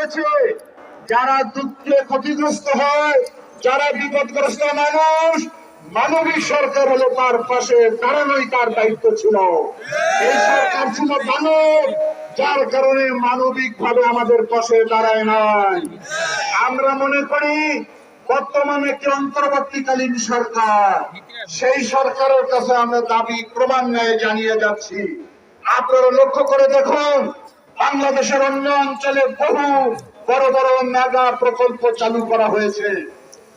হয়েছে যারা দুঃখে ক্ষতিগ্রস্ত হয়, যারা বিপদগ্রস্ত মানুষ মানবিক সরকার হলো তার পাশে দাঁড়ানোই তার দায়িত্ব ছিল। এই সরকার ছিল মানব, যার কারণে মানবিক ভাবে আমাদের পাশে দাঁড়ায় নাই। আমরা মনে করি, বর্তমানে একটি অন্তর্বর্তীকালীন সরকার। সেই সরকারের কাছে আমরা দাবি ক্রমান্বয়ে জানিয়ে যাচ্ছি। আপনারা লক্ষ্য করে দেখুন বাংলাদেশের অন্য অঞ্চলে বহু বড় বড় মেগা প্রকল্প চালু করা হয়েছে।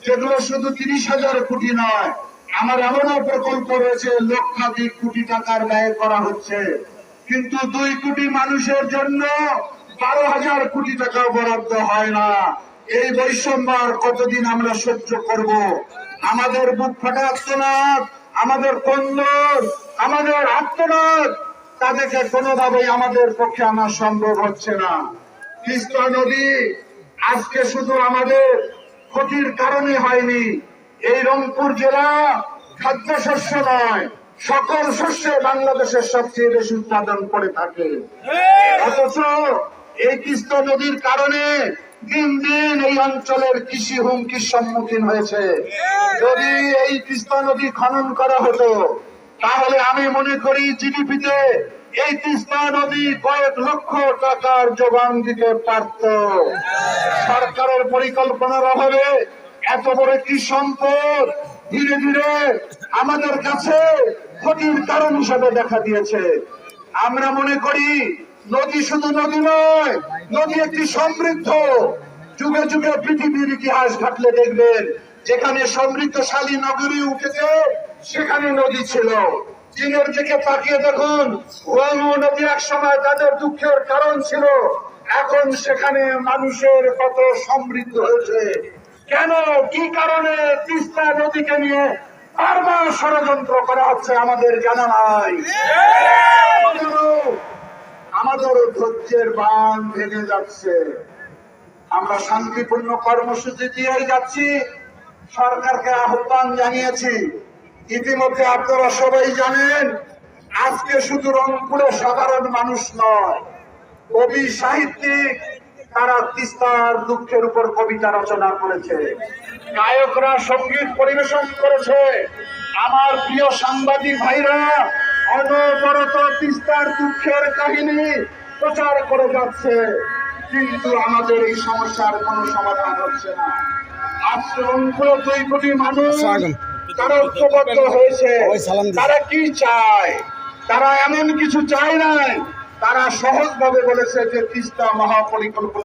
যেগুলো শুধু তিরিশ হাজার কোটি নয়, আমার এমনও প্রকল্প রয়েছে, লক্ষাধিক কোটি টাকার ব্যয় করা হচ্ছে। কিন্তু দুই কোটি মানুষের জন্য বারো হাজার কোটি টাকা বরাদ্দ হয় না। এই বৈষম্য আর কতদিন আমরা সহ্য করব? আমাদের বুক ফাটা আত্মনাদ, আমাদের কন্দর আমাদের আত্মনাদ। তাদেরকে কোনোভাবেই আমাদের পক্ষে আনা সম্ভব হচ্ছে না। তিস্তা নদী আজকে শুধু আমাদের ক্ষতির কারণে হয়নি, এই রংপুর জেলা খাদ্যশস্য নয়, সকল শস্যে বাংলাদেশের সবচেয়ে বেশি উৎপাদন করে থাকে। অথচ এই তিস্তা নদীর কারণে দিন দিন এই অঞ্চলের কৃষি হুমকির সম্মুখীন হয়েছে। যদি এই তিস্তা নদী খনন করা হতো তাহলে আমি মনে করি জিডিপিতে এই তিস্তা নদী কয়েক লক্ষ টাকার যোগান দিতে পারত। সরকারের পরিকল্পনার অভাবে এত বড় একটি সম্পদ ধীরে ধীরে আমাদের কাছে ক্ষতির কারণ হিসাবে দেখা দিয়েছে। আমরা মনে করি নদী শুধু নদী নয়, নদী একটি সমৃদ্ধ। যুগে যুগে পৃথিবীর ইতিহাস ঘাটলে দেখবেন, যেখানে সমৃদ্ধশালী নগরী উঠেছে সেখানে নদী ছিল। চীনের দিকে তাকিয়ে দেখুন ওয়াংহো নদী এক সময় তাদের দুঃখের কারণ ছিল। এখন সেখানে মানুষের কত সমৃদ্ধ হয়েছে। কেন, কি কারণে তিস্তা নদীকে নিয়ে বারবার ষড়যন্ত্র করা হচ্ছে আমাদের জানা নাই। আমাদেরও ধৈর্যের বান ভেঙে যাচ্ছে। আমরা শান্তিপূর্ণ কর্মসূচি দিয়েই যাচ্ছি। সরকারকে আহ্বান জানিয়েছি ইতিমধ্যে আপনারা সবাই জানেন, আজকে শুধু রংপুরের সাধারণ মানুষ নয়, কবি সাহিত্যিক তারা তিস্তার দুঃখের উপর কবিতা রচনা করেছে। গায়করা সংগীত পরিবেশন করেছে। আমার প্রিয় সাংবাদিক ভাইরা, অনবরত তিস্তার দুঃখের কাহিনী প্রচার করে যাচ্ছে। কিন্তু আমাদের এই সমস্যার কোনো সমাধান হচ্ছে না। আজকে রংপুরে দুই কোটি মানুষ তারা ঐক্যবদ্ধ হয়েছে তারা কি চায়? তারা এমন কিছু চায় নাই। তারা সহজভাবে বলেছে যে তিস্তা মহাপরিকল্পনা